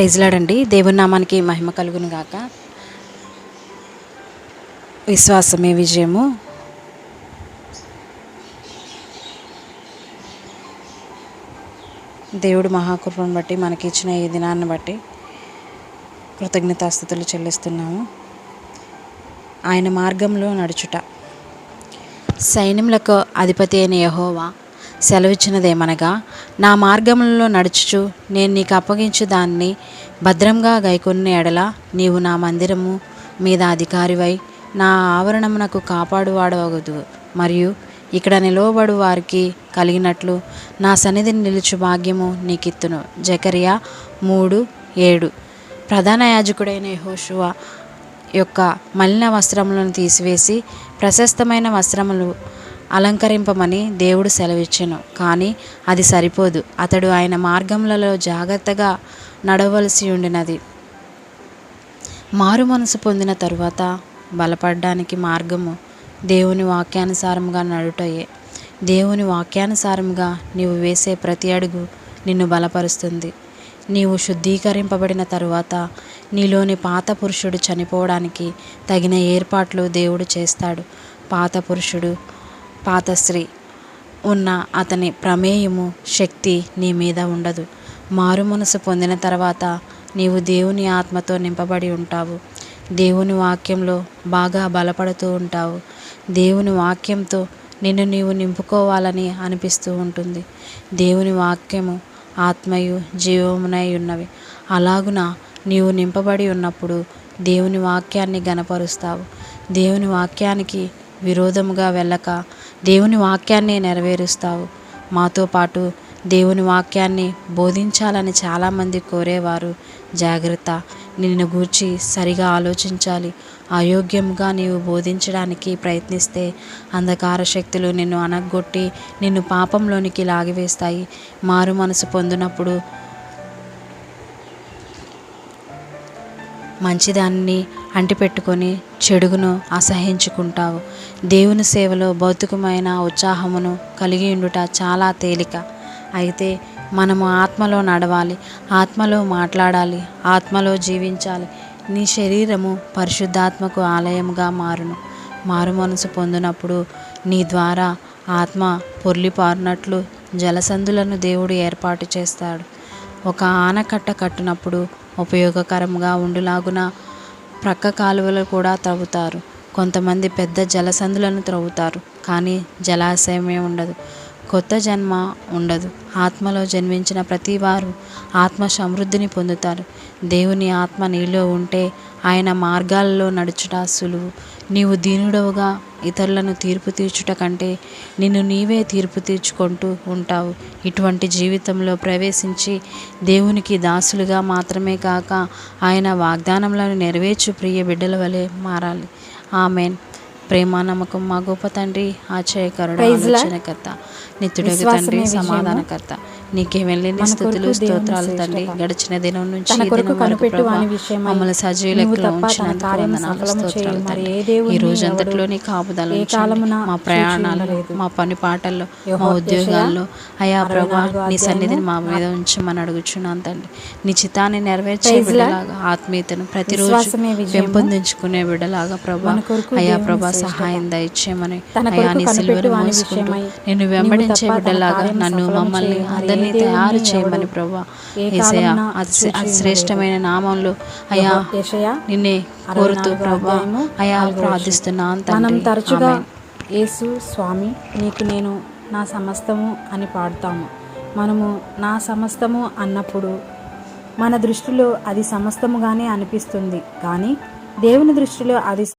ప్రైజ్లాడండి. దేవుని నామానికి మహిమ కలుగును గాక. విశ్వాసమే విజయము. దేవుడు మహాకృపను బట్టి మనకి ఇచ్చిన ఈ దినాన్ని బట్టి కృతజ్ఞతాస్థుతులు చెల్లిస్తున్నాము. ఆయన మార్గంలో నడుచుట. సైన్యములకు అధిపతి అయిన యహోవా సెలవిచ్చినదేమనగా నా మార్గములలో నడుచుచు నేను నీకు అప్పగించు దాన్ని భద్రంగా గైకొన్న ఎడల నీవు నా మందిరము మీద అధికారివై నా ఆవరణమునకు కాపాడువాడవగదు మరియు ఇక్కడ నిలవబడు వారికి కలిగినట్లు నా సన్నిధిని నిలుచు భాగ్యము నీకిత్తును. జకరియా మూడు ఏడు. ప్రధాన యాజకుడైన యెహోషువ యొక్క మలిన వస్త్రములను తీసివేసి ప్రశస్తమైన వస్త్రములు అలంకరింపమని దేవుడు సెలవిచ్చెను. కానీ అది సరిపోదు. అతడు ఆయన మార్గములలో జాగ్రత్తగా నడవలసి ఉండినది. మారు మనసు పొందిన తరువాత బలపడడానికి మార్గము దేవుని వాక్యానుసారముగా నడుటయే. దేవుని వాక్యానుసారముగా నీవు వేసే ప్రతి అడుగు నిన్ను బలపరుస్తుంది. నీవు శుద్ధీకరింపబడిన తరువాత నీలోని పాత పురుషుడు చనిపోవడానికి తగిన ఏర్పాట్లు దేవుడు చేస్తాడు. పాత పురుషుడు పాత స్త్రీ ఉన్న అతని ప్రమేయము శక్తి నీ మీద ఉండదు. మారు మనసు పొందిన తర్వాత నీవు దేవుని ఆత్మతో నింపబడి ఉంటావు. దేవుని వాక్యంలో బాగా బలపడుతూ ఉంటావు. దేవుని వాక్యంతో నిన్ను నీవు నింపుకోవాలని అనిపిస్తూ ఉంటుంది. దేవుని వాక్యము ఆత్మయు జీవమునై ఉన్నవి. అలాగున నీవు నింపబడి ఉన్నప్పుడు దేవుని వాక్యాన్ని గనపరుస్తావు. దేవుని వాక్యానికి విరోధముగా వెళ్ళక దేవుని వాక్యాన్ని నెరవేరుస్తావు. మాతో పాటు దేవుని వాక్యాన్ని బోధించాలని చాలామంది కోరేవారు. జాగ్రత్త నిన్ను గూర్చి సరిగా ఆలోచించాలి. అయోగ్యంగా నీవు బోధించడానికి ప్రయత్నిస్తే అంధకార శక్తులు నిన్ను అనగొట్టి నిన్ను పాపంలోనికి లాగివేస్తాయి. మారు మనసు పొందినప్పుడు మంచిదాన్ని అంటిపెట్టుకొని చెడుగును అసహించుకుంటావు దేవుని సేవలో భౌతికమైన ఉత్సాహమును కలిగి ఉండుట చాలా తేలిక. అయితే మనము ఆత్మలో నడవాలి ఆత్మలో మాట్లాడాలి ఆత్మలో జీవించాలి. నీ శరీరము పరిశుద్ధాత్మకు ఆలయంగా మారును. మారు మనసు పొందినప్పుడు నీ ద్వారా ఆత్మ పొర్లిపారినట్లు జలసందులను దేవుడు ఏర్పాటు చేస్తాడు. ఒక ఆనకట్ట కట్టినప్పుడు ఉపయోగకరంగా ఉండులాగున ప్రక్క కాలువలు కూడా త్రవ్వుతారు. కొంతమంది పెద్ద జలసందులను త్రవ్వుతారు. కానీ జలాశయమే ఉండదు. కొత్త జన్మ ఉండదు. ఆత్మలో జన్మించిన ప్రతి వారు ఆత్మ సమృద్ధిని పొందుతారు. దేవుని ఆత్మ నీలో ఉంటే ఆయన మార్గాల్లో నడుచుట సులువు. నీవు దీనుడవుగా ఇతరులను తీర్పు తీర్చుట కంటే నిన్ను నీవే తీర్పు తీర్చుకుంటూ ఉంటావు ఇటువంటి జీవితంలో ప్రవేశించి దేవునికి దాసులుగా మాత్రమే కాక ఆయన వాగ్దానములను నెరవేర్చు ప్రియ బిడ్డల వలె మారాలి ఆమెన్ ప్రేమ నమ్మకం మా గొప్ప తండ్రి ఆశ్చర్యకరుడు Lord. ఆలోచనకర్త నిత్యుడగు తండ్రి. సమాధానకర్త నీకే వెళ్ళిన స్థుతులు స్తోత్రాలు తండ్రి. గడిచిన దినం నుంచి ఈ దినం వరకు మమ్మల్ని సజీవ లెక్కలో ఉంచినందుకు వందనాలు స్తోత్రాలు తండ్రి ఈ రోజు ఎవడు అంతట్లో నీ కాపుదల మా ప్రయాణాల్లో ఉండలేదు. మా పని పాటల్లో మా ఉద్యోగాల్లో అయా ప్రభా నీ సన్నిధిని. మా మీద ఉంచమని అడుగుచున్నాను తండ్రి నీ చిత్తాన్ని నెరవేర్చే. బిడ్డలాగా ఆత్మీయతను ప్రతిరోజు. పెంపొందించుకునే బిడ్డలాగా ప్రభా అయా ప్రభా. సహాయం దయచేయమని అయా నీ సిలువను వాని మోసుకుంటూ నిన్ను వెంబడించే బిడ్డలాగా నన్ను మమ్మల్ని అందరినీ దేవుని తయారు చేయమని ప్రభా. శ్రేష్టమైన నామంలో అయా నిన్నే కోరుతూ ప్రభా అయా. ప్రార్థిస్తున్నాను మనం తరచుగా. యేసు స్వామి నీకు నేను నా సమస్తము అని పాడుతాము మనము నా సమస్తము అన్నప్పుడు మన దృష్టిలో అది సమస్తముగానే అనిపిస్తుంది కానీ దేవుని దృష్టిలో అది